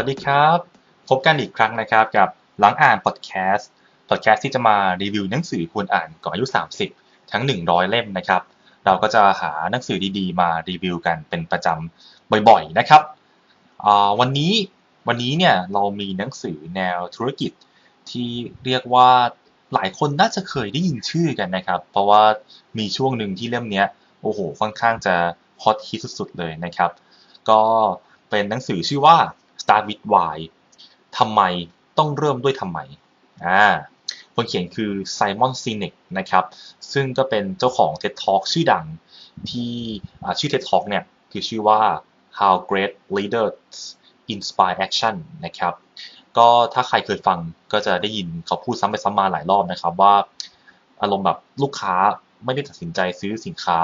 สวัสดีครับ พบกันอีกครั้งนะครับกับหลังอ่านพอดแคสต์พอดแคสต์ที่จะมารีวิวหนังสือควรอ่านก่อนอายุ 30 ทั้ง 100 เล่มนะครับ เราก็จะหาหนังสือดีๆ มารีวิวกันเป็นประจำบ่อยๆนะครับวันนี้วันนี้เนี่ยเรามีหนังสือแนวธุรกิจที่เรียกว่าหลายคนน่าจะเคยได้ยินชื่อกันนะครับ เพราะว่ามีช่วงหนึ่งที่เล่มนี้โอ้โหค่อนข้างจะฮอตฮิตสุดๆเลยนะครับ ก็เป็นหนังสือชื่อว่า Start with Why ทำไมต้องเริ่มด้วยทำไมอ่าคนเขียนคือไซมอนซีเนกนะครับ ซึ่งก็เป็นเจ้าของ TED Talk ชื่อดังที่ชื่อ TED Talk เนี่ย คือชื่อว่า How Great Leaders Inspire Action นะครับ ก็ถ้าใครเคยฟังก็จะได้ยินเขาพูดซ้ำไปซ้ำมาหลายรอบนะครับว่า อารมณ์แบบลูกค้าไม่ได้ตัดสินใจซื้อสินค้า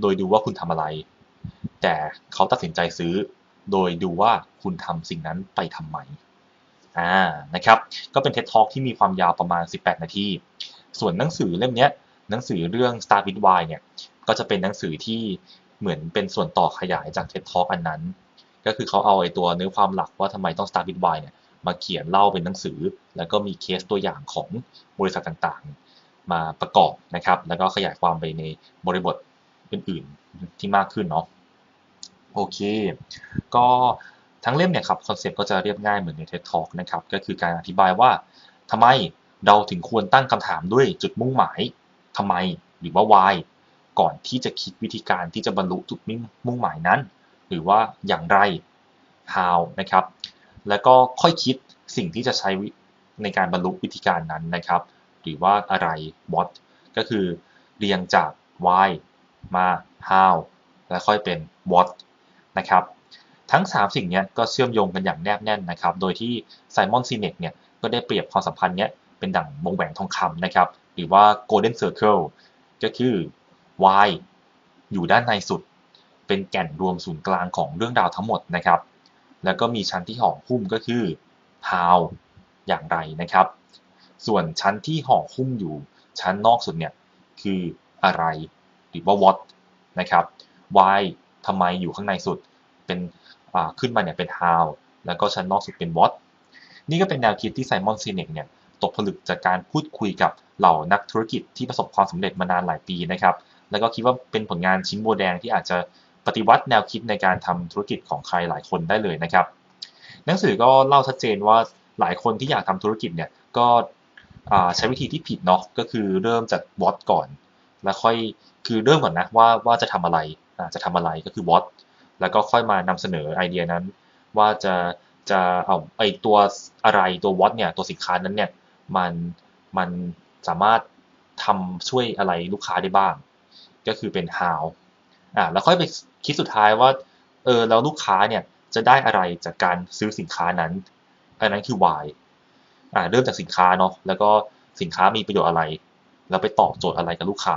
โดยดูว่าคุณทำอะไร แต่เขาตัดสินใจซื้อ โดยดูว่าคุณทำสิ่งนั้นไปทำไมอ่านะครับก็เป็น TED Talk ที่มีความยาวประมาณ 18 นาที ส่วนหนังสือเล่มนี้หนังสือเรื่อง Start with Why เนี่ยก็จะเป็นหนังสือที่เหมือนเป็นส่วนต่อขยายจาก TED Talk อันนั้น ก็คือเขาเอาไอ้ตัวเนื้อความหลักว่าทำไมต้อง Start with Why เนี่ยมาเขียนเล่าเป็นหนังสือ แล้วก็มีเคสตัวอย่างของบริษัทต่างๆ มาประกอบนะครับ แล้วก็ขยายความไปในบริบทอื่นๆที่มากขึ้นเนาะ โอเค ก็ทั้งเล่มเนี่ยครับคอนเซปต์ก็จะเรียบง่ายเหมือนใน TED Talk นะครับ ก็คือการอธิบายว่าทำไมเราถึงควรตั้งคำถามด้วยจุดมุ่งหมายทำไมหรือว่า why ก่อนที่จะคิดวิธีการที่จะบรรลุจุดมุ่งหมายนั้น หรือว่าอย่างไร how นะครับ แล้วก็ค่อยคิดสิ่งที่จะใช้ในการบรรลุวิธีการนั้นนะครับ หรือว่าอะไร what ก็คือเรียงจาก why มา how แล้วค่อยเป็น what นะครับทั้ง 3 สิ่งนี้ก็เชื่อมโยงกันอย่างแนบแน่นนะครับ โดยที่ไซมอนซีเนกเนี่ยก็ได้เปรียบความสัมพันธ์นี้เป็นดั่งวงแหวนทองคำนะครับ หรือว่า golden circle ก็คือ y อยู่ด้านในสุด เป็นแก่นรวมศูนย์กลางของเรื่องราวทั้งหมดนะครับ แล้วก็มีชั้นที่ห่อหุ้มก็คือ how อย่างไรนะครับ ส่วนชั้นที่ห่อหุ้มอยู่ชั้นนอกสุดเนี่ยคืออะไร หรือว่า what นะครับ why ทำไมอยู่ข้างในสุดเป็นขึ้นมาเนี่ยเป็น how แล้วก็ชั้นนอกสุดเป็น what นี่ก็เป็นแนวคิดที่ไซมอนซีเนกเนี่ยตกผลึกจากการพูดคุยกับเหล่านักธุรกิจที่ประสบความสำเร็จมานานหลายปีนะครับ แล้วก็คิดว่าเป็นผลงานชิ้นโบแดงที่อาจจะปฏิวัติแนวคิดในการทำธุรกิจของใครหลายคนได้เลยนะครับ หนังสือก็เล่าชัดเจนว่าหลายคนที่อยากทำธุรกิจเนี่ยก็ใช้วิธีที่ผิดเนาะก็คือเริ่มจาก what ก่อน แล้วค่อยคือเริ่มก่อนนะว่าว่าจะทำอะไร จะทำอะไรก็คือ what แล้วก็ค่อยมานำเสนอไอเดียนั้น ว่าจะจะเอาไอตัวอะไรตัว what เนี่ยตัวสินค้านั้นเนี่ยมันมันสามารถทำช่วยอะไรลูกค้าได้บ้าง ก็คือเป็น how อ่าแล้วค่อยไปคิดสุดท้ายว่าเออแล้วลูกค้าเนี่ยจะได้อะไรจากการซื้อสินค้านั้น อันนั้นคือ why อ่าเริ่มจากสินค้าเนาะแล้วก็สินค้ามีประโยชน์อะไร แล้วไปตอบโจทย์อะไรกับลูกค้า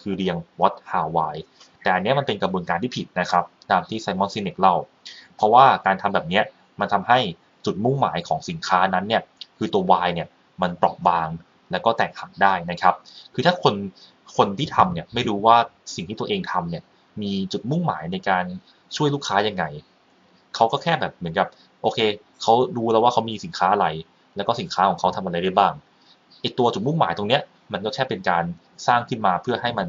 คือเรียง what how why แต่อันนี้มันเป็นกระบวนการที่ผิดนะครับตามที่ไซมอนซินเนกเล่า เพราะว่าการทำแบบนี้มันทำให้จุดมุ่งหมายของสินค้านั้นเนี่ยคือตัว Y เนี่ยมันเปราะบางแล้วก็แตกหักได้นะครับ คือถ้าคนคนที่ทำเนี่ยไม่รู้ว่าสิ่งที่ตัวเองทำเนี่ยมีจุดมุ่งหมายในการช่วยลูกค้ายังไง เขาก็แค่แบบเหมือนกับโอเคเขารู้แล้วว่าเขามีสินค้าอะไร แล้วก็สินค้าของเขาทำอะไรได้บ้างไอตัวจุดมุ่งหมายตรงเนี้ยมันก็แค่เป็นการสร้างขึ้นมาเพื่อให้มัน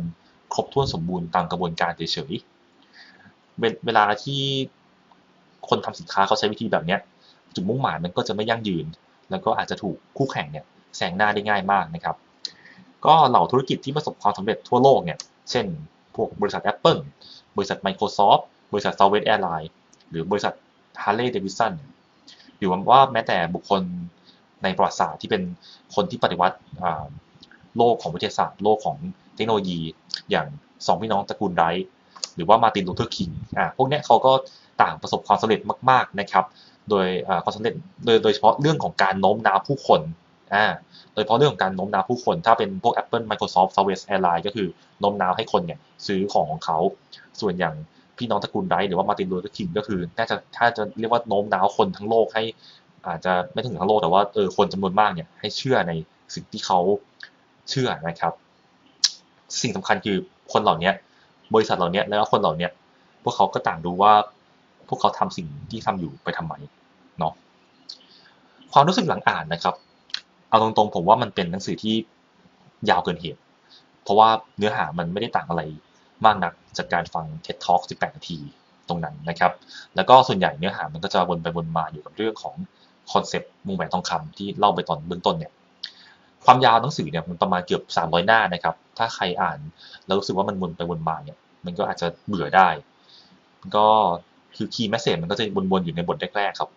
ครบถ้วนสมบูรณ์ตามกระบวนการเฉยๆเวลาที่คนทำสินค้าเขาใช้วิธีแบบนี้จุดมุ่งหมายมันก็จะไม่ยั่งยืน แล้วก็อาจจะถูกคู่แข่งเนี่ยแซงหน้าได้ง่ายมากนะครับ ก็เหล่าธุรกิจที่ประสบความสำเร็จทั่วโลกเนี่ยเช่น พวกบริษัท Apple บริษัท Microsoft บริษัท Southwest Airlines หรือบริษัท Harley Davidson หรือว่าแม้แต่บุคคลในประวัติศาสตร์ที่เป็นคนที่ปฏิวัติโลกของวิทยาศาสตร์ โลกของเทคโนโลยี อย่างสองพี่น้องตระกูลไรหรือว่ามาตินลูเทอร์คิงอ่าพวกนี้เขาก็ต่างประสบความสำเร็จมาก ๆนะครับ โดยความสำเร็จโดยโดยเฉพาะเรื่องของการโน้มน้าวผู้คนอ่าโดยเฉพาะเรื่องของการโน้มน้าวผู้คน ถ้าเป็นพวก Apple Microsoft Southwest Airlines ก็คือโน้มน้าวให้คนเนี่ยซื้อของของเขา ส่วนอย่างพี่น้องตระกูลไรหรือว่ามาตินลูเทอร์คิงก็คือน่าจะถ้าจะเรียกว่าโน้มน้าวคนทั้งโลกให้อาจจะไม่ถึงทั้งโลกแต่ว่าเออคนจำนวนมากเนี่ยให้เชื่อในสิ่งที่เขาเชื่อนะครับ สิ่งสำคัญคือคนเหล่านี้บริษัทเหล่านี้แล้วคนเหล่านี้พวกเขาก็ต่างรู้ว่าพวกเขาทำสิ่งที่ทำอยู่ไปทำไมเนาะความรู้สึกหลังอ่านนะครับเอาตรงๆผมว่ามันเป็นหนังสือที่ยาวเกินเหตุ เพราะว่าเนื้อหามันไม่ได้ต่างอะไรมากนักจากการฟัง TED Talk 18 นาทีตรงนั้นนะครับ แล้วก็ส่วนใหญ่เนื้อหามันก็จะวนไปวนมาอยู่กับเรื่องของคอนเซปต์มุงแหวนทองคำที่เล่าไปตอนเบื้องต้นเนี่ย ความยาวหนังสือเนี่ยมันประมาณเกือบ 300 หน้านะครับ ถ้าใครอ่านแล้วรู้สึกว่ามันวนไปวนมาเนี่ย มันก็อาจจะเบื่อได้ ก็คือคีย์แมสเซจมันก็จะวนๆอยู่ในบทแรกๆครับ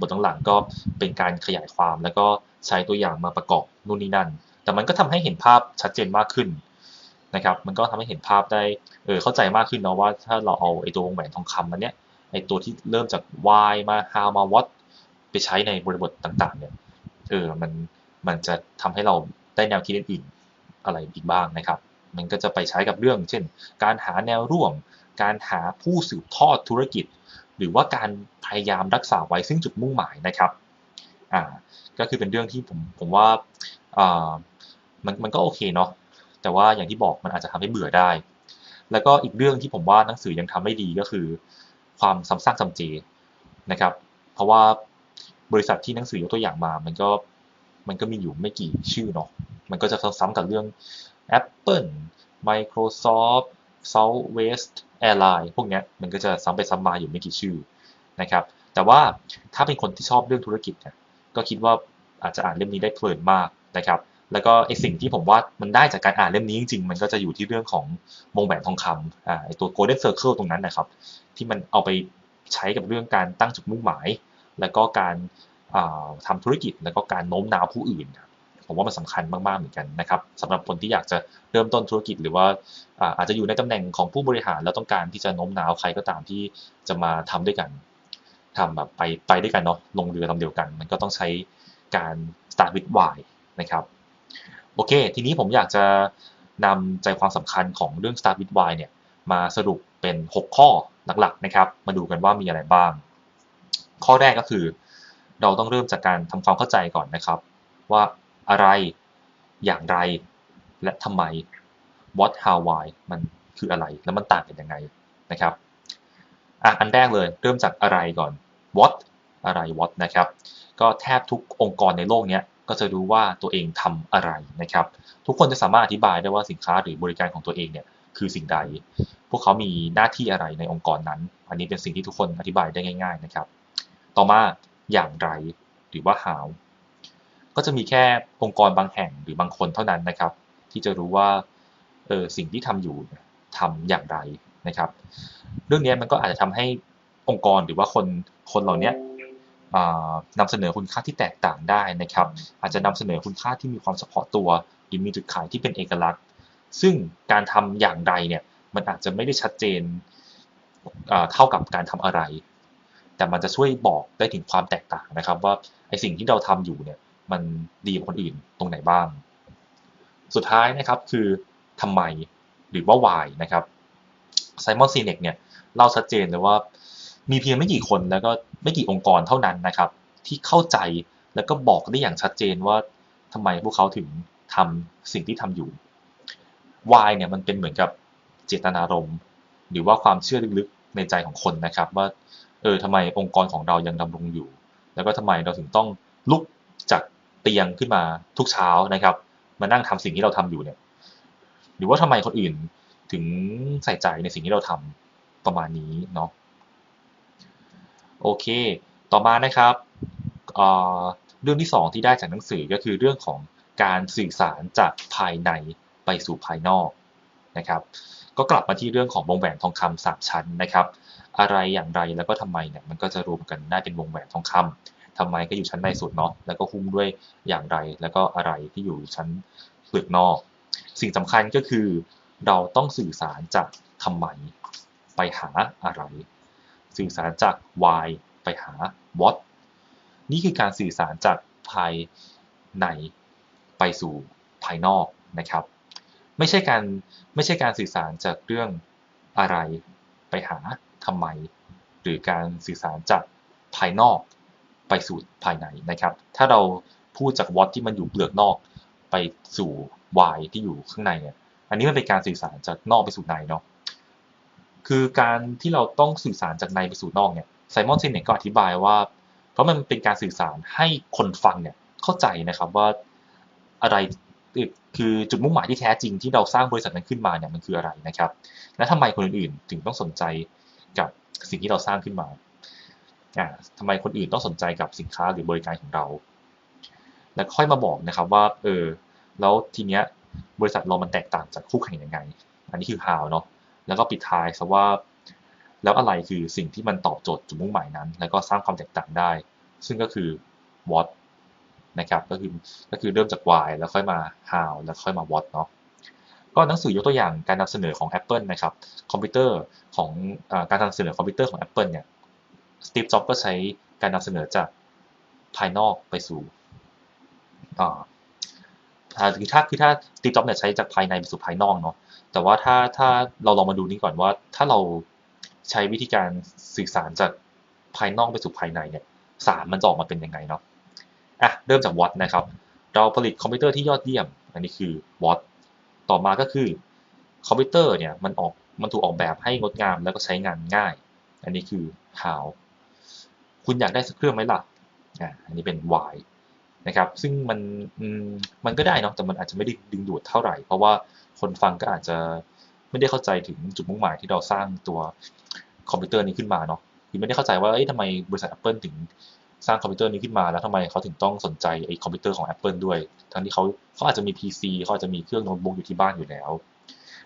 บทหลังๆก็เป็นการขยายความแล้วก็ใช้ตัวอย่างมาประกอบนู่นนี่นั่น แต่มันก็ทำให้เห็นภาพชัดเจนมากขึ้นนะครับ มันก็ทำให้เห็นภาพได้เออเข้าใจมากขึ้นเนาะว่าถ้าเราเอาไอ้ตัววงแหวนทองคำมันเนี้ยไอ้ตัวที่เริ่มจาก why มา how มา what ไปใช้ในบริบทต่างๆเนี่ยเออมัน มันจะทำให้เราได้แนวคิดอื่นๆอะไรอีกบ้างนะครับ มันก็จะไปใช้กับเรื่อง เช่น การหาแนวร่วม การหาผู้สืบทอดธุรกิจ หรือว่าการพยายามรักษาไว้ซึ่งจุดมุ่งหมายนะครับอ่าก็คือเป็นเรื่องที่ผมผมว่าอ่ามันมันก็โอเคเนาะแต่ว่าอย่างที่บอกมันอาจจะทำให้เบื่อได้ แล้วก็อีกเรื่องที่ผมว่าหนังสือยังทำไม่ดีก็คือ ความซ้ำซากจำเจนะครับ เพราะว่าบริษัทที่หนังสือยกตัวอย่างมา มันก็ มันก็มีอยู่ไม่กี่ชื่อเนาะมันก็จะซ้ำๆกับเรื่อง Apple Microsoft Southwest Airline พวกนี้มันก็จะซ้ำไปซ้ำมาอยู่ไม่กี่ชื่อนะครับ แต่ว่าถ้าเป็นคนที่ชอบเรื่องธุรกิจเนี่ยก็คิดว่าอาจจะอ่านเล่มนี้ได้เพลินมากนะครับ แล้วก็ไอสิ่งที่ผมว่ามันได้จากการอ่านเล่มนี้จริงๆ มันก็จะอยู่ที่เรื่องของวงแหวนทองคำอ่าไอตัว golden circle ตรงนั้นนะครับ ที่มันเอาไปใช้กับเรื่องการตั้งจุดมุ่งหมาย แล้วก็การ ทำธุรกิจแล้วก็การโน้มน้าวผู้อื่น ผมว่ามันสาคัญมาก ๆ เหมือนกันนะครับสำหรับคนที่อยากจะเริ่มต้นธุรกิจหรือว่าอาจจะอยู่ในตำแหน่งของผู้บริหารแล้วต้องการที่จะโน้มน้าวใครก็ตามที่จะมาทำด้วยกันทำแบบไปไปด้วยกันเนาะลงเรือลำเดียวกัน มันก็ต้องใช้การ start with why นะครับโอเค ทีนี้ผมอยากจะนำใจความสำคัญของเรื่อง start with why เนี่ยมาสรุปเป็น 6 ข้อหลักๆนะครับ มาดูกันว่ามีอะไรบ้าง ข้อแรกก็คือ เราต้องเริ่มจากการทำความเข้าใจก่อนนะครับ ว่าอะไรอย่างไรและทำไม what how why มันคืออะไรแล้วมันต่างกันยังไงนะครับอะอันแรกเลยเริ่มจากอะไรก่อน what อะไร what นะครับ ก็แทบทุกองค์กรในโลกนี้ก็จะรู้ว่าตัวเองทำอะไรนะครับ ทุกคนจะสามารถอธิบายได้ว่าสินค้าหรือบริการของตัวเองเนี่ยคือสิ่งใด พวกเขามีหน้าที่อะไรในองค์กรนั้น อันนี้เป็นสิ่งที่ทุกคนอธิบายได้ง่าย ๆนะครับ ต่อมา อย่างไร หรือว่า how ก็จะมีแค่องค์กรบางแห่งหรือบางคนเท่านั้นนะครับ ที่จะรู้ว่าเออสิ่งที่ทำอยู่ทำอย่างไรนะครับ เรื่องนี้มันก็อาจจะทำให้องค์กรหรือว่าคนคนเหล่านี้นำเสนอคุณค่าที่แตกต่างได้นะครับ อาจจะนำเสนอคุณค่าที่มีความเฉพาะตัว หรือมีจุดขายที่เป็นเอกลักษณ์ ซึ่งการทำอย่างไรเนี่ยมันอาจจะไม่ได้ชัดเจนเท่ากับการทำอะไร แต่มันจะช่วยบอกได้ถึงความแตกต่างนะครับ ว่าไอสิ่งที่เราทำอยู่เนี่ยมันดีกว่าคนอื่นตรงไหนบ้าง สุดท้ายนะครับคือทำไมหรือว่า why นะครับไซมอนซีเนกเนี่ยเล่าชัดเจนเลยว่ามีเพียงไม่กี่คนแล้วก็ไม่กี่องค์กรเท่านั้นนะครับ ที่เข้าใจแล้วก็บอกได้อย่างชัดเจนว่าทำไมพวกเขาถึงทำสิ่งที่ทำอยู่ why เนี่ยมันเป็นเหมือนกับเจตนารมณ์ หรือว่าความเชื่อลึกๆในใจของคนนะครับ ว่า เออทำไมองค์กรของเรายังดำรงอยู่ แล้วก็ทำไมเราถึงต้องลุกจากเตียงขึ้นมาทุกเช้านะครับ มานั่งทำสิ่งที่เราทำอยู่เนี่ย หรือว่าทำไมคนอื่นถึงใส่ใจในสิ่งที่เราทำประมาณนี้เนาะโอเค ต่อมานะครับเรื่องที่ 2 ที่ได้จากหนังสือก็คือเรื่องของการสื่อสารจากภายในไปสู่ภายนอกนะครับ ก็กลับมาที่เรื่องของวงแหวนทองคำสามชั้นนะครับ อะไรอย่างไรแล้วก็ทำไมเนี่ยมันก็จะรวมกันได้เป็นวงแหวนทองคำทำไมก็อยู่ชั้นในสุดเนาะแล้วก็หุ้มด้วยอย่างไร แล้วก็อะไรที่อยู่ชั้นเปลือกนอก สิ่งสำคัญก็คือ เราต้องสื่อสารจากทำไมไปหาอะไร สื่อสารจาก why ไปหา what นี่คือการสื่อสารจากภายในไปสู่ภายนอกนะครับ ไม่ใช่การไม่ใช่การสื่อสารจากเรื่องอะไรไปหาทำไม หรือการสื่อสารจากภายนอกไปสู่ภายในนะครับ ถ้าเราพูดจากวอตที่มันอยู่เปลือกนอก ไปสู่วายที่อยู่ข้างในเนี่ยอันนี้มันเป็นการสื่อสารจากนอกไปสู่ในเนาะคือการที่เราต้องสื่อสารจากในไปสู่นอกเนี่ยไซมอนซินเนก็อธิบายว่า เพราะมันเป็นการสื่อสารให้คนฟังเนี่ยเข้าใจนะครับว่าอะไร คือจุดมุ่งหมายที่แท้จริงที่เราสร้างบริษัทนั้นขึ้นมาเนี่ยมันคืออะไรนะครับ และทำไมคนอื่นๆถึงต้องสนใจกับสิ่งที่เราสร้างขึ้นมาอ่าทำไมคนอื่นต้องสนใจกับสินค้าหรือบริการของเรา แล้วค่อยมาบอกนะครับว่าเออแล้วทีเนี้ยบริษัทเรามันแตกต่างจากคู่แข่งยังไง อันนี้คือ how เนาะแล้วก็ปิดท้ายซะว่า แล้วอะไรคือสิ่งที่มันตอบโจทย์จุดมุ่งหมายนั้น แล้วก็สร้างความแตกต่างได้ ซึ่งก็คือ what นะครับก็คือก็คือเริ่มจาก why แล้วค่อยมา how แล้วค่อยมา what เนาะก็หนังสือยกตัวอย่างการนำเสนอของ Apple นะครับคอมพิวเตอร์ของอการนำเสนอคอมพิวเตอร์ของ Apple เนี่ยสตีฟจ็อบก็ใช้การนำเสนอจากภายนอกไปสู่อ่าคือถ้าคือถ้าสตีฟจ็อบเนี่ยใช้จากภายในไปสู่ภายนอกเนาะแต่ว่าถ้าถ้าเราลองมาดูนี้ก่อนว่า ถ้าเราใช้วิธีการสื่อสารจากภายนอกไปสู่ภายในเนี่ยสารมันจะออกมาเป็นยังไงเนาะ อะเริ่มจาก what นะครับ เราผลิตคอมพิวเตอร์ที่ยอดเยี่ยม อันนี้คือ what ต่อมาก็คือคอมพิวเตอร์เนี่ยมันออกมันถูกออกแบบให้งดงามแล้วก็ใช้งานง่าย อันนี้คือ how คุณอยากได้สักเครื่องไหมล่ะอ่าอันนี้เป็น why นะครับ ซึ่งมันมันก็ได้เนาะแต่มันอาจจะไม่ได้ดึงดูดเท่าไหร่ เพราะว่าคนฟังก็อาจจะไม่ได้เข้าใจถึงจุดมุ่งหมายที่เราสร้างตัวคอมพิวเตอร์นี้ขึ้นมาเนาะคือไม่ได้เข้าใจว่าเอ้ยทำไมบริษัท Apple ถึง สร้างคอมพิวเตอร์นี้ขึ้นมาแล้วทำไมเขาถึงต้องสนใจไอ้คอมพิวเตอร์ของ Apple ด้วย ทั้งที่เขาเขาอาจจะมี PC เขาอาจจะมีเครื่องโน้ตบุ๊กอยู่ที่บ้านอยู่แล้ว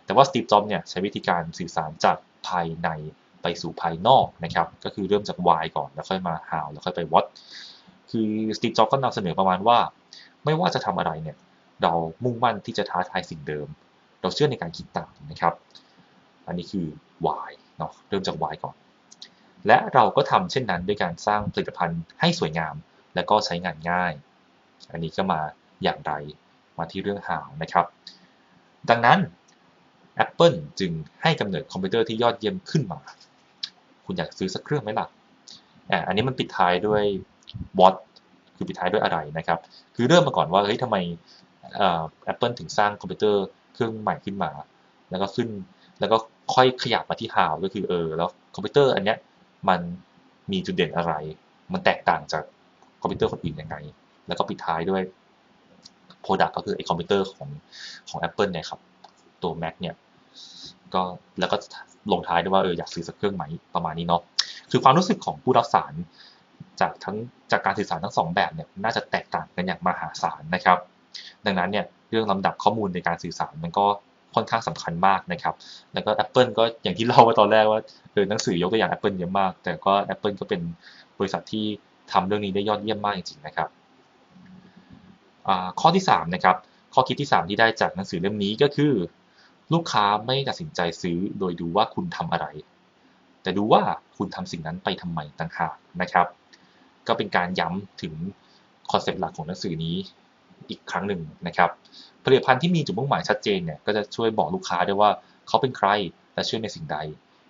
แต่ว่าสตีฟจ็อบเนี่ยใช้วิธีการสื่อสารจากภายในไปสู่ภายนอกนะครับ ก็คือเริ่มจาก why ก่อนแล้วค่อยมา how แล้วค่อยไป what คือสตีฟจ็อบก็นำเสนอประมาณว่า ไม่ว่าจะทำอะไรเนี่ยเรามุ่งมั่นที่จะท้าทายสิ่งเดิม เราเชื่อในการคิดต่างนะครับ อันนี้คือ why เนาะเริ่มจาก why ก่อน และเราก็ทำเช่นนั้นด้วยการสร้างผลิตภัณฑ์ให้สวยงาม และก็ใช้งานง่าย อันนี้ก็มาอย่างไรมาที่เรื่องหาวนะครับ ดังนั้น Apple จึงให้กำเนิดคอมพิวเตอร์ที่ยอดเยี่ยมขึ้นมา คุณอยากซื้อสักเครื่องไหมล่ะอันนี้มันปิดท้ายด้วย what คือปิดท้ายด้วยอะไรนะครับ คือเริ่มมาก่อนว่าเฮ้ยทำไมแอปเปิลถึงสร้างคอมพิวเตอร์เครื่องใหม่ขึ้นมา แล้วก็ขึ้น แล้วก็ค่อยขยับมาที่ how ก็คือเออ แล้วคอมพิวเตอร์อันเนี้ย มันมีจุดเด่นอะไร มันแตกต่างจากคอมพิวเตอร์คนอื่นยังไง แล้วก็ปิดท้ายด้วย Product ก็คือไอคอมพิวเตอร์ของของ Apple เนี่ยครับ ตัว Mac เนี่ย ก็แล้วก็ลงท้ายด้วยว่าเอออยากซื้อสักเครื่องไหมประมาณนี้เนาะ คือความรู้สึกของผู้รับสารจากทั้งจากการสื่อสารทั้งสองแบบเนี่ยน่าจะแตกต่างกันอย่างมหาศาลนะครับ ดังนั้นเนี่ยเรื่องลำดับข้อมูลในการสื่อสารมันก็ ค่อนข้างสำคัญมากนะครับ แล้วก็ Apple ก็อย่างที่เล่าไว้ตอนแรกว่าเออหนังสือยกตัวอย่าง Apple เยอะมาก แต่ก็ Apple ก็เป็นบริษัทที่ทำเรื่องนี้ได้ยอดเยี่ยมมากจริงๆนะครับข้อที่3นะครับข้อคิดที่ 3 ที่ได้จากหนังสือเล่มนี้ก็คือ ลูกค้าไม่ตัดสินใจซื้อโดยดูว่าคุณทำอะไร แต่ดูว่าคุณทำสิ่งนั้นไปทำไมต่างหากนะครับ ก็เป็นการย้ำถึงคอนเซปต์หลักของหนังสือนี้ อีกครั้งหนึ่งนะครับผลิตภัณฑ์ที่มีจุดมุ่งหมายชัดเจนเนี่ยก็จะช่วยบอกลูกค้าได้ว่าเขาเป็นใครและเชื่อในสิ่งใด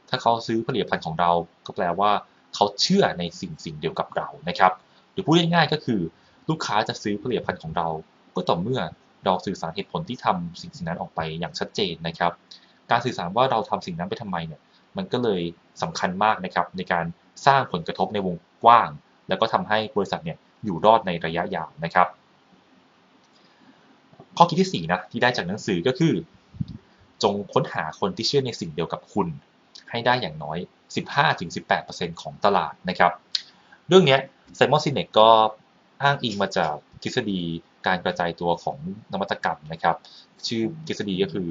ถ้าเขาซื้อผลิตภัณฑ์ของเราก็แปลว่าเขาเชื่อในสิ่งสิ่งเดียวกับเรานะครับหรือพูดง่ายๆก็คือ ลูกค้าจะซื้อผลิตภัณฑ์ของเรา ก็ต่อเมื่อเราสื่อสารเหตุผลที่ทำสิ่งสิ่งนั้นออกไปอย่างชัดเจนนะครับ การสื่อสารว่าเราทำสิ่งนั้นไปทำไมเนี่ยมันก็เลยสำคัญมากนะครับในการสร้างผลกระทบในวงกว้าง แล้วก็ทำให้บริษัทเนี่ยอยู่รอดในระยะยาวนะครับ ข้อคิดที่4นะที่ได้จากหนังสือก็คือ จงค้นหาคนที่เชื่อในสิ่งเดียวกับคุณ ให้ได้อย่างน้อย 15-18%ของตลาดนะครับ เรื่องนี้ไซมอนซินเนกก็อ้างอิงมาจากทฤษฎีการกระจายตัวของนวัตกรรมนะครับ ชื่อทฤษฎีก็คือ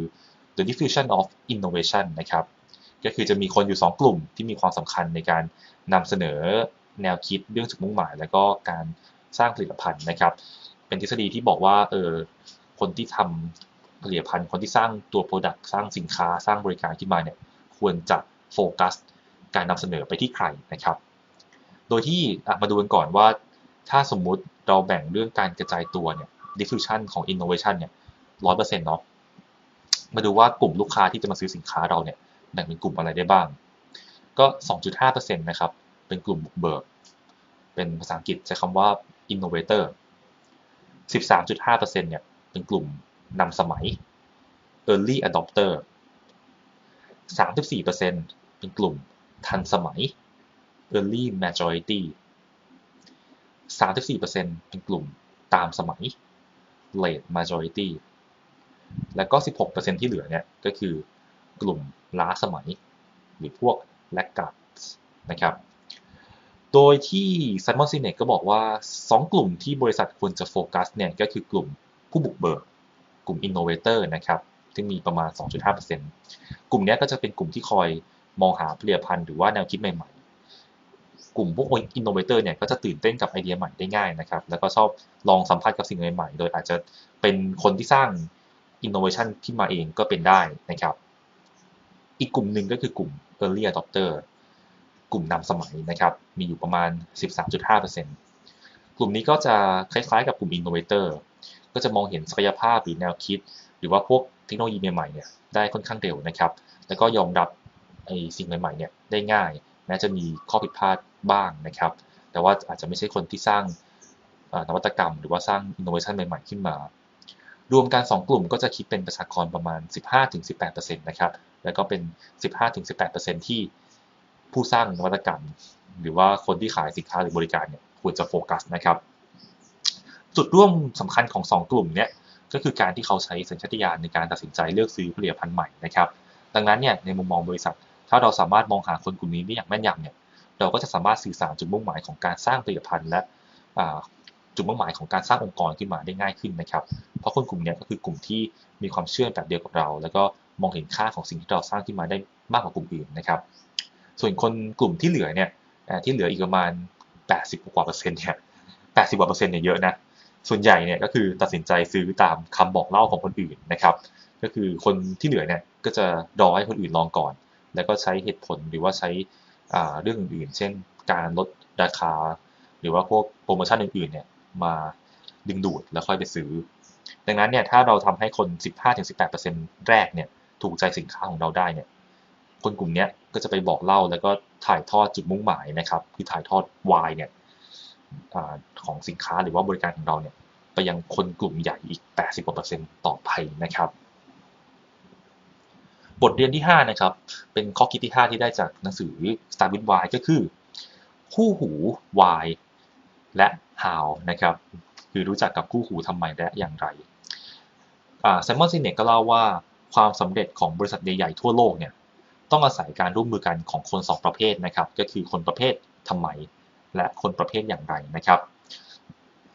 the diffusion of innovation นะครับ ก็คือจะมีคนอยู่ 2 กลุ่มที่มีความสำคัญในการนำเสนอแนวคิดเรื่องจุดมุ่งหมาย และก็การสร้างผลิตภัณฑ์นะครับ เป็นทฤษฎีที่บอกว่าเออ คนที่ทำผลิตภัณฑ์คนที่สร้างตัวโปรดักต์สร้างสินค้าสร้างบริการขึ้นมาเนี่ยควรจะโฟกัสการนำเสนอไปที่ใครนะครับ โดยที่มาดูกันก่อนว่า ถ้าสมมุติเราแบ่งเรื่องการกระจายตัวเนี่ย diffusion ของ innovation เนี่ยร้อยเปอร์เซ็นต์เนาะมาดูว่ากลุ่มลูกค้าที่จะมาซื้อสินค้าเราเนี่ยแบ่งเป็นกลุ่มอะไรได้บ้าง ก็ 2.5%นะครับ เป็นกลุ่มบุกเบิก เป็นภาษาอังกฤษใช้คำว่า innovator 13.5%เนี่ย เป็นกลุ่มนำสมัย early adopter 34%เป็นกลุ่มทันสมัย early majority 34%เป็นกลุ่มตามสมัย late majority แล้วก็ 16%ที่เหลือเนี่ยก็คือกลุ่มล้าสมัย หรือพวก laggards นะครับ โดยที่ Simon Sinek ก็บอกว่า 2 กลุ่มที่บริษัทควรจะโฟกัสเนี่ยก็คือกลุ่ม ผู้บุกเบิกกลุ่ม innovator นะครับ ซึ่งมีประมาณ 2.5%กลุ่มนี้ก็จะเป็นกลุ่มที่คอยมองหาผลิตภัณฑ์หรือว่าแนวคิดใหม่ๆ กลุ่มพวก innovator เนี่ยก็จะตื่นเต้นกับไอเดียใหม่ได้ง่ายนะครับ แล้วก็ชอบลองสัมผัสกับสิ่งใหม่ๆ โดยอาจจะเป็นคนที่สร้าง innovation ขึ้นมาเองก็เป็นได้นะครับ อีกกลุ่มหนึ่งก็คือกลุ่ม early adopter กลุ่มนำสมัยนะครับ มีอยู่ประมาณ 13.5%กลุ่มนี้ก็จะคล้ายๆกับกลุ่ม innovator ก็จะมองเห็นศักยภาพหรือแนวคิด หรือว่าพวกเทคโนโลยีใหม่ๆเนี่ยได้ค่อนข้างเร็วนะครับ แล้วก็ยอมรับไอ้สิ่งใหม่ๆเนี่ยได้ง่าย แม้จะมีข้อผิดพลาดบ้างนะครับ แต่ว่าอาจจะไม่ใช่คนที่สร้างนวัตกรรม หรือว่าสร้างอินโนเวชันใหม่ๆขึ้นมารวมกัน 2 กลุ่มก็จะคิดเป็นประชากรประมาณ 15-18%นะครับ แล้วก็เป็น 15-18%ที่ผู้สร้างนวัตกรรม หรือว่าคนที่ขายสินค้าหรือบริการเนี่ยควรจะโฟกัสนะครับ จุดร่วมสำคัญของ 2 กลุ่มเนี่ยก็คือการที่เขาใช้สัญชาตญาณในการตัดสินใจเลือกซื้อผลิตภัณฑ์ใหม่นะครับ ดังนั้นเนี่ยในมุมมองบริษัท ถ้าเราสามารถมองหาคนกลุ่มนี้ได้อย่างแม่นยำเนี่ยเราก็จะสามารถสื่อสารจุดมุ่งหมายของการสร้างผลิตภัณฑ์และจุดมุ่งหมายของการสร้างองค์กรขึ้นมาได้ง่ายขึ้นนะครับ เพราะคนกลุ่มนี้ก็คือกลุ่มที่มีความเชื่อแบบเดียวกับเรา แล้วก็มองเห็นค่าของสิ่งที่เราสร้างขึ้นมาได้มากกว่ากลุ่มอื่นนะครับ ส่วนคนกลุ่มที่เหลือเนี่ยที่เหลืออีกประมาณ 80 กว่าเปอร์เซ็นต์เนี่ย80กว่าเปอร์เซ็นต์เนี่ยเยอะนะ ส่วนใหญ่เนี่ยก็คือตัดสินใจซื้อตามคำบอกเล่าของคนอื่นนะครับ ก็คือคนที่เหลือเนี่ยก็จะรอให้คนอื่นลองก่อน แล้วก็ใช้เหตุผลหรือว่าใช้เรื่องอื่นๆ เช่น การลดราคา หรือว่าพวกโปรโมชั่นอื่นๆเนี่ยมาดึงดูดแล้วค่อยไปซื้อ ดังนั้นเนี่ยถ้าเราทำให้คน 15-18%แรกเนี่ยถูกใจสินค้าของเราได้เนี่ยคนกลุ่มนี้ก็จะไปบอกเล่าแล้วก็ถ่ายทอดจุดมุ่งหมายนะครับ คือถ่ายทอด why เนี่ย ของสินค้าหรือว่าบริการของเราเนี่ยไปยังคนกลุ่มใหญ่อีก 80กว่าเปอร์เซ็นต์ต่อไปนะครับ บทเรียนที่ 5 นะครับ เป็นข้อคิดที่ 5 ที่ได้จากหนังสือ Start with Why ก็คือ คู่หู Why และ How นะครับ คือรู้จักกับคู่หูทำไมและอย่างไรไซมอนซินเนกก็เล่าว่าความสำเร็จของบริษัทใหญ่ๆทั่วโลกเนี่ยต้องอาศัยการร่วมมือกันของคน 2 ประเภทนะครับ ก็คือคนประเภททำไม และคนประเภทอย่างไรนะครับ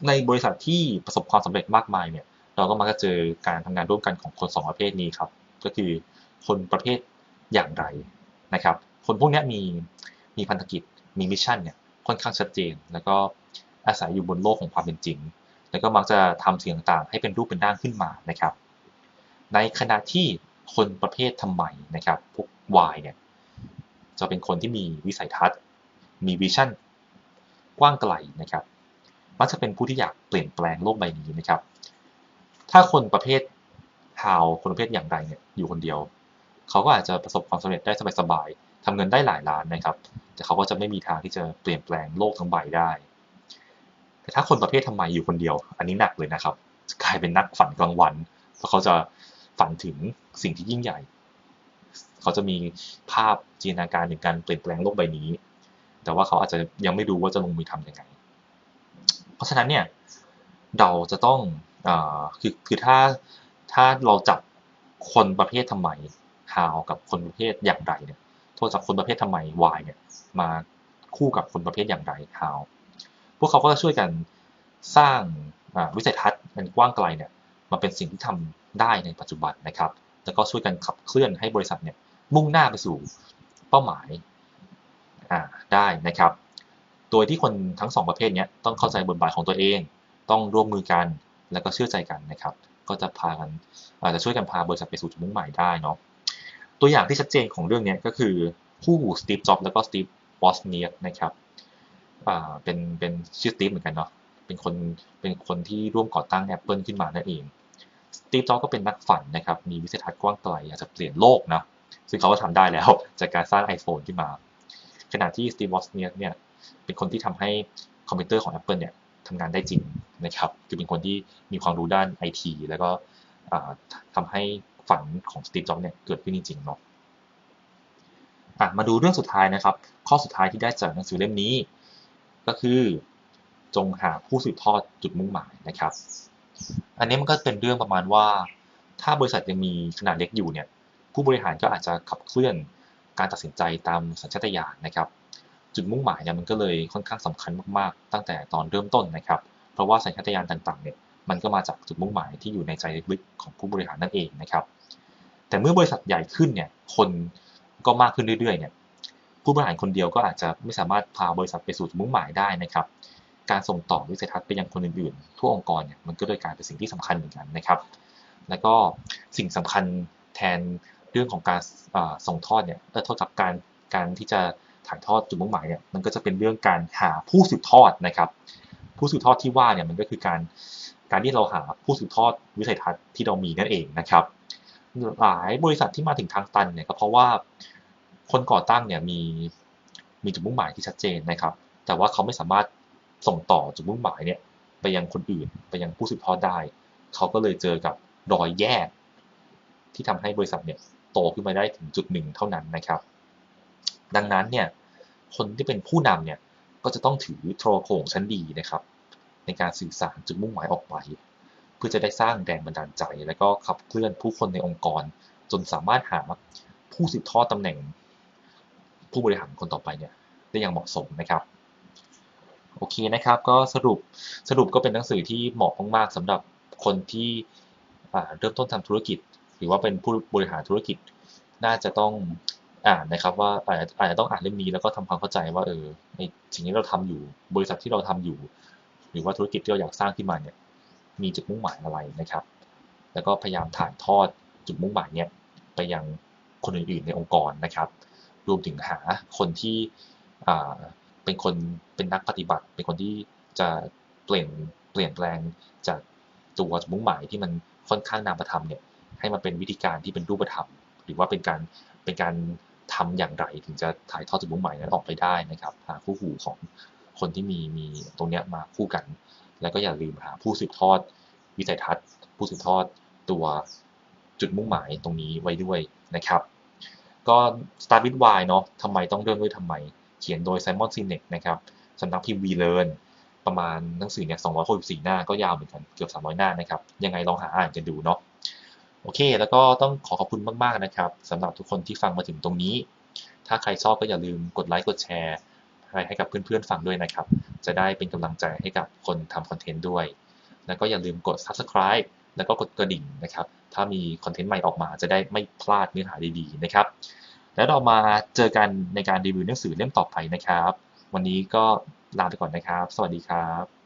ในบริษัทที่ประสบความสำเร็จมากมายเนี่ยเราก็มักจะเจอการทำงานร่วมกันของคนสองประเภทนี้ครับก็คือคนประเภทอย่างไรนะครับ คนพวกนี้มีมีพันธกิจมีมิชชั่นเนี่ยค่อนข้างชัดเจน แล้วก็อาศัยอยู่บนโลกของความเป็นจริง แล้วก็มักจะทำสิ่งต่างๆ ให้เป็นรูปเป็นร่างขึ้นมานะครับ ในขณะที่คนประเภททำไมนะครับพวก Y เนี่ยจะเป็นคนที่มีวิสัยทัศน์ มีวิชั่น กว้างไกลนะครับ มักจะเป็นผู้ที่อยากเปลี่ยนแปลงโลกใบนี้นะครับ ถ้าคนประเภท how คนประเภทอย่างไรเนี่ยอยู่คนเดียว เขาก็อาจจะประสบความสำเร็จได้สบายๆทำเงินได้หลายล้านนะครับ แต่เขาก็จะไม่มีทางที่จะเปลี่ยนแปลงโลกทั้งใบได้ แต่ถ้าคนประเภททำไมอยู่คนเดียว อันนี้หนักเลยนะครับ กลายเป็นนักฝันกลางวันเพราะเขาจะฝันถึงสิ่งที่ยิ่งใหญ่ เขาจะมีภาพจินตนาการถึงการเปลี่ยนแปลงโลกใบนี้ แต่ว่าเขาอาจจะยังไม่รู้ว่าจะลงมือทำยังไง เพราะฉะนั้นเนี่ยเราจะต้องอคือคือถ้าถ้าเราจับคนประเภททำไม how กับคนประเภทอย่างไรเนี่ยโทษจากคนประเภททำไม why เนี่ยมาคู่กับคนประเภทอย่างไร how พวกเขาก็จะช่วยกันสร้างวิสัยทัศน์อันกว้างไกลเนี่ยมาเป็นสิ่งที่ทำได้ในปัจจุบันนะครับ แล้วก็ช่วยกันขับเคลื่อนให้บริษัทเนี่ยมุ่งหน้าไปสู่เป้าหมาย ได้นะครับ โดยที่คนทั้งสองประเภทนี้ต้องเข้าใจบทบาทของตัวเอง ต้องร่วมมือกันแล้วก็เชื่อใจกันนะครับ ก็จะพากันอาจจะช่วยกันพาบริษัทไปสู่จุดมุ่งหมายได้เนาะตัวอย่างที่ชัดเจนของเรื่องนี้ก็คือคู่หูสตีฟจ็อบแล้วก็สตีฟวอสเนียนะครับเป็นเป็นชื่อสตีฟเหมือนกันเนาะเป็นคนเป็นคนที่ร่วมก่อตั้ง Apple ขึ้นมานั่นเองสตีฟจ็อบก็เป็นนักฝันนะครับ มีวิสัยทัศน์กว้างไกลอยากจะเปลี่ยนโลกนะซึ่งเขาก็ทำได้แล้วจากการสร้าง iPhone ขึ้นมา ขณะที่สตีวอสเนียเนี่ยเป็นคนที่ทำให้คอมพิวเตอร์ของ Apple เนี่ยทำงานได้จริงนะครับคือเป็นคนที่มีความรู้ด้านไอทีแล้วก็ทำให้ฝันของสตีฟจ็อบเนี่ยเกิดขึ้นจริงๆเนาะมาดูเรื่องสุดท้ายนะครับ ข้อสุดท้ายที่ได้จากหนังสือเล่มนี้ ก็คือจงหาผู้สืบทอดจุดมุ่งหมายนะครับ อันนี้มันก็เป็นเรื่องประมาณว่า ถ้าบริษัทยังมีขนาดเล็กอยู่เนี่ยผู้บริหารก็อาจจะขับเคลื่อน การตัดสินใจตามสัญชาตญาณนะครับ จุดมุ่งหมายเนี่ยมันก็เลยค่อนข้างสำคัญมากๆ ตั้งแต่ตอนเริ่มต้นนะครับ เพราะว่าสัญชาตญาณต่างๆเนี่ยมันก็มาจากจุดมุ่งหมายที่อยู่ในใจลึกๆของผู้บริหารนั่นเองนะครับ แต่เมื่อบริษัทใหญ่ขึ้นเนี่ยคนก็มากขึ้นเรื่อยๆเนี่ยผู้บริหารคนเดียวก็อาจจะไม่สามารถพาบริษัทไปสู่จุดมุ่งหมายได้นะครับ การส่งต่อวิสัยทัศน์ไปยังคนอื่นๆ ทั่วองค์กรเนี่ยมันก็เลยกลายเป็นสิ่งที่สำคัญเหมือนกันนะครับ แล้วก็สิ่งสำคัญแทน เรื่องของการส่งทอดเนี่ยเท่ากับการการที่จะถ่ายทอดจุดมุ่งหมายเนี่ยมันก็จะเป็นเรื่องการหาผู้สืบทอดนะครับ ผู้สืบทอดที่ว่าเนี่ยมันก็คือการการที่เราหาผู้สืบทอดวิสัยทัศน์ที่เรามีนั่นเองนะครับ หลายบริษัทที่มาถึงทางตันเนี่ยก็เพราะว่าคนก่อตั้งเนี่ยมีมีจุดมุ่งหมายที่ชัดเจนนะครับ แต่ว่าเขาไม่สามารถส่งต่อจุดมุ่งหมายเนี่ยไปยังคนอื่น ไปยังผู้สืบทอดได้ เขาก็เลยเจอกับรอยแยกที่ทำให้บริษัทเนี่ย โตขึ้นมาได้ถึงจุดหนึ่งเท่านั้นนะครับ ดังนั้นเนี่ยคนที่เป็นผู้นำเนี่ยก็จะต้องถือโทรโขงชั้นดีนะครับ ในการสื่อสารจุดมุ่งหมายออกไป เพื่อจะได้สร้างแรงบันดาลใจ และก็ขับเคลื่อนผู้คนในองค์กร จนสามารถหาผู้สืบทอดตำแหน่ง ผู้บริหารคนต่อไปเนี่ยได้อย่างเหมาะสมนะครับโอเคนะครับก็สรุปสรุปก็เป็นหนังสือที่เหมาะมากๆสำหรับคนที่เริ่มต้นทำธุรกิจ หรือว่าเป็นผู้บริหารธุรกิจน่าจะต้องอ่านนะครับว่าอาจจะต้องอ่านเล่มนี้แล้วก็ทำความเข้าใจว่าเออในสิ่งที่เราทำอยู่ บริษัทที่เราทำอยู่ หรือว่าธุรกิจที่เราอยากสร้างขึ้นมาเนี่ยมีจุดมุ่งหมายอะไรนะครับ แล้วก็พยายามถ่ายทอดจุดมุ่งหมายเนี่ยไปยังคนอื่นๆในองค์กรนะครับ รวมถึงหาคนที่เป็นคนเป็นนักปฏิบัติ เป็นคนที่จะเปลี่ยนเปลี่ยนแปลงจากตัวมุ่งหมายที่มันค่อนข้างนามธรรมเนี่ย ให้มาเป็นวิธีการที่เป็นรูปธรรมหรือว่าเป็นการเป็นการทำอย่างไรถึงจะถ่ายทอดจุดมุ่งหมายนั้นออกไปได้นะครับหาคู่หูของคนที่มีมีตรงเนี้ยมาคู่กัน แล้วก็อย่าลืมหาผู้สืบทอดวิสัยทัศน์ ผู้สืบทอดตัวจุดมุ่งหมายตรงนี้ไว้ด้วยนะครับ ก็ start with why เนาะทำไมต้องเริ่มด้วยทำไม เขียนโดยไซมอนซินเนกนะครับสำนักพิมพ์วีเลนประมาณหนังสือเนี่ย264หน้าก็ยาวเหมือนกันเกือบ300 หน้านะครับ ยังไงลองหาอ่านกันดูเนาะ อเค แล้วก็ต้องขอขอบคุณมาก ๆ นะครับสำหรับทุกคนที่ฟังมาถึงตรงนี้ ถ้าใครชอบก็อย่าลืมกดไลค์กดแชร์ให้กับเพื่อนๆฟังด้วยนะครับ จะได้เป็นกำลังใจให้กับคนทำคอนเทนต์ด้วย แล้วก็อย่าลืมกด subscribe แล้วก็กดกระดิ่งนะครับ ถ้ามีคอนเทนต์ใหม่ออกมาจะได้ไม่พลาดเนื้อหาดีๆนะครับ แล้วเรามาเจอกันในการรีวิวหนังสือเล่มต่อไปนะครับ วันนี้ก็ลาไปก่อนนะครับ สวัสดีครับ